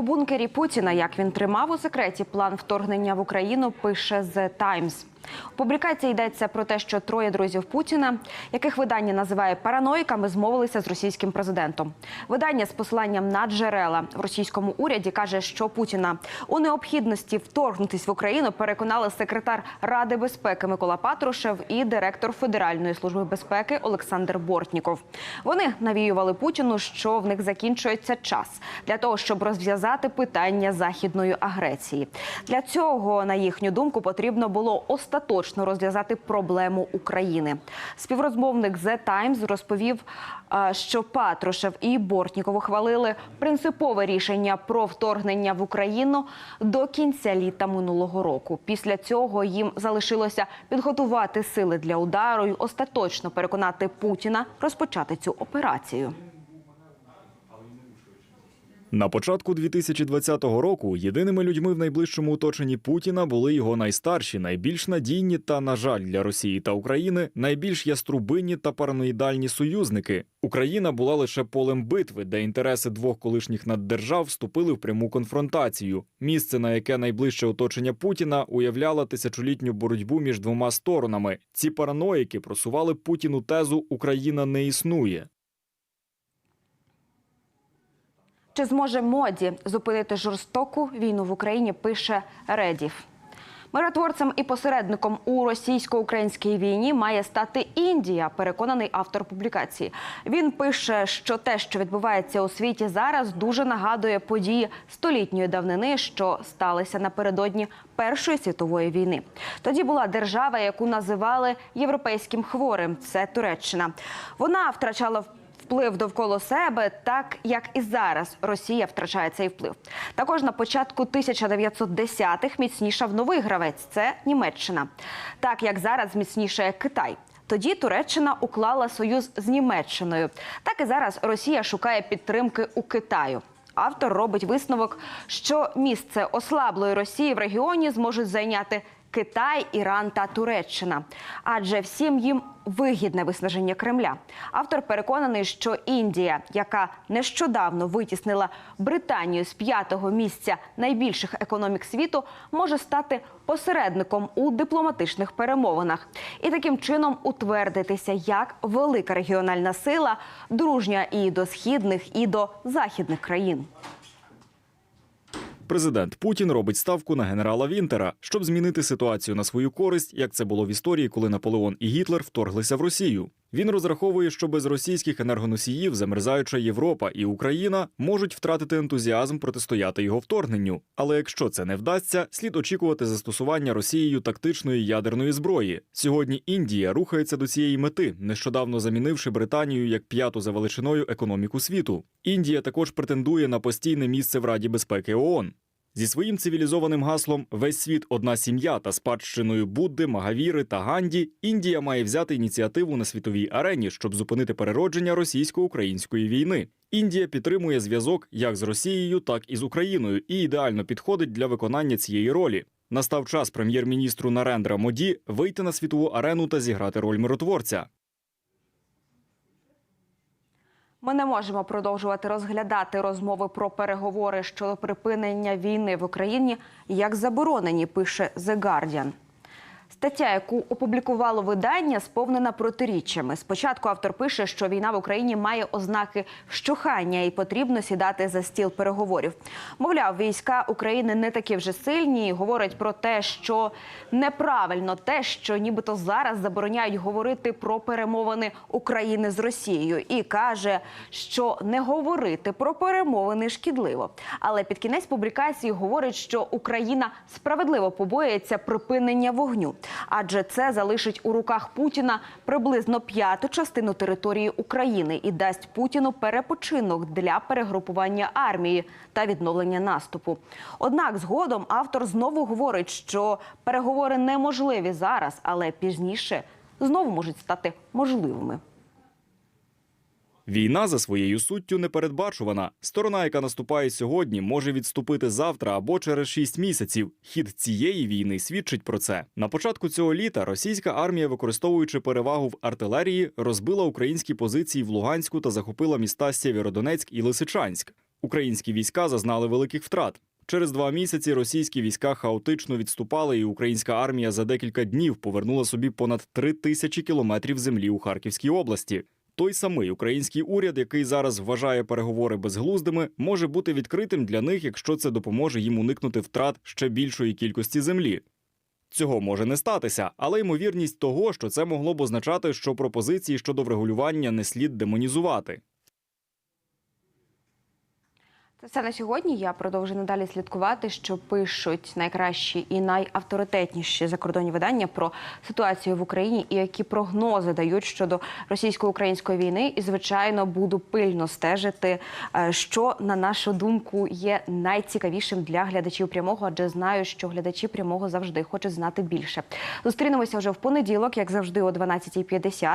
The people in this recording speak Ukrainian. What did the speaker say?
бункері Путіна, як він тримав у секреті план вторгнення в Україну, пише The Times. У публікації йдеться про те, що троє друзів Путіна, яких видання називає параноїками, змовилися з російським президентом. Видання з посиланням на джерела в російському уряді каже, що Путіна у необхідності вторгнутись в Україну переконали секретар Ради безпеки Микола Патрушев і директор Федеральної служби безпеки Олександр Бортніков. Вони навіювали Путіну, що в них закінчується час для того, щоб розв'язати питання західної агресії. Для цього, на їхню думку, потрібно було остаточно розв'язати проблему України. Співрозмовник The Times розповів, що Патрушев і Бортніков ухвалили принципове рішення про вторгнення в Україну до кінця літа минулого року. Після цього їм залишилося підготувати сили для удару і остаточно переконати Путіна розпочати цю операцію. На початку 2020 року єдиними людьми в найближчому оточенні Путіна були його найстарші, найбільш надійні та, на жаль, для Росії та України найбільш яструбинні та параноїдальні союзники. Україна була лише полем битви, де інтереси двох колишніх наддержав вступили в пряму конфронтацію. Місце, на яке найближче оточення Путіна уявляло тисячолітню боротьбу між двома сторонами. Ці параноїки просували Путіну тезу Україна не існує. Чи зможе моді зупинити жорстоку війну в Україні? Пише Редів. Миротворцем і посередником у російсько-українській війні має стати Індія, переконаний автор публікації. Він пише, що те, що відбувається у світі зараз, дуже нагадує події столітньої давнини, що сталися напередодні Першої світової війни. Тоді була держава, яку називали європейським хворим. Це Туреччина. Вона втрачала вплив довкола себе, так як і зараз Росія втрачає цей вплив. Також на початку 1910-х міцнішав новий гравець це Німеччина. Так як зараз міцнішає Китай. Тоді Туреччина уклала союз з Німеччиною. Так і зараз Росія шукає підтримки у Китаю. Автор робить висновок, що місце ослаблої Росії в регіоні зможуть зайняти Китай, Іран та Туреччина, адже всім їм вигідне виснаження Кремля. Автор переконаний, що Індія, яка нещодавно витіснила Британію з п'ятого місця найбільших економік світу, може стати посередником у дипломатичних перемовинах і таким чином утвердитися як велика регіональна сила, дружня і до східних, і до західних країн. Президент Путін робить ставку на генерала Вінтера, щоб змінити ситуацію на свою користь, як це було в історії, коли Наполеон і Гітлер вторглися в Росію. Він розраховує, що без російських енергоносіїв замерзаюча Європа і Україна можуть втратити ентузіазм протистояти його вторгненню. Але якщо це не вдасться, слід очікувати застосування Росією тактичної ядерної зброї. Сьогодні Індія рухається до цієї мети, нещодавно замінивши Британію як п'яту за величиною економіку світу. Індія також претендує на постійне місце в Раді безпеки ООН. Зі своїм цивілізованим гаслом Весь світ одна сім'я та спадщиною Будди, Магавіри та Ганді Індія має взяти ініціативу на світовій арені, щоб зупинити переродження російсько-української війни. Індія підтримує зв'язок як з Росією, так і з Україною і ідеально підходить для виконання цієї ролі. Настав час прем'єр-міністру Нарендра Моді вийти на світову арену та зіграти роль миротворця. Ми не можемо продовжувати розглядати розмови про переговори щодо припинення війни в Україні як заборонені, пише The Guardian. Стаття, яку опублікувало видання, сповнена протиріччями. Спочатку автор пише, що війна в Україні має ознаки вщухання і потрібно сідати за стіл переговорів. Мовляв, війська України не такі вже сильні. і Говорить про те, що неправильно те, що нібито зараз забороняють говорити про перемовини України з Росією, і каже, що не говорити про перемовини шкідливо. Але під кінець публікації говорить, що Україна справедливо побоюється припинення вогню, адже це залишить у руках Путіна приблизно п'яту частину території України і дасть Путіну перепочинок для перегрупування армії та відновлення наступу. Однак, згодом автор знову говорить, що переговори неможливі зараз, але пізніше знову можуть стати можливими. Війна за своєю суттю непередбачувана. Сторона, яка наступає сьогодні, може відступити завтра або через шість місяців. Хід цієї війни свідчить про це. На початку цього літа російська армія, використовуючи перевагу в артилерії, розбила українські позиції в Луганську та захопила міста Сєвєродонецьк і Лисичанськ. Українські війська зазнали великих втрат. Через два місяці російські війська хаотично відступали, і українська армія за декілька днів повернула собі понад три тисячі кілометрів землі у Харківській області. Той самий український уряд, який зараз вважає переговори безглуздими, може бути відкритим для них, якщо це допоможе їм уникнути втрат ще більшої кількості землі. Цього може не статися, але ймовірність того, що це могло б означати, що пропозиції щодо врегулювання не слід демонізувати. Це все на сьогодні. Я продовжую надалі слідкувати, що пишуть найкращі і найавторитетніші закордонні видання про ситуацію в Україні і які прогнози дають щодо російсько-української війни. І звичайно буду пильно стежити, е, що на нашу думку є найцікавішим для глядачів прямого, адже знаю, що глядачі прямого завжди хочуть знати більше. Зустрінемося вже в понеділок, як завжди, о 12.50.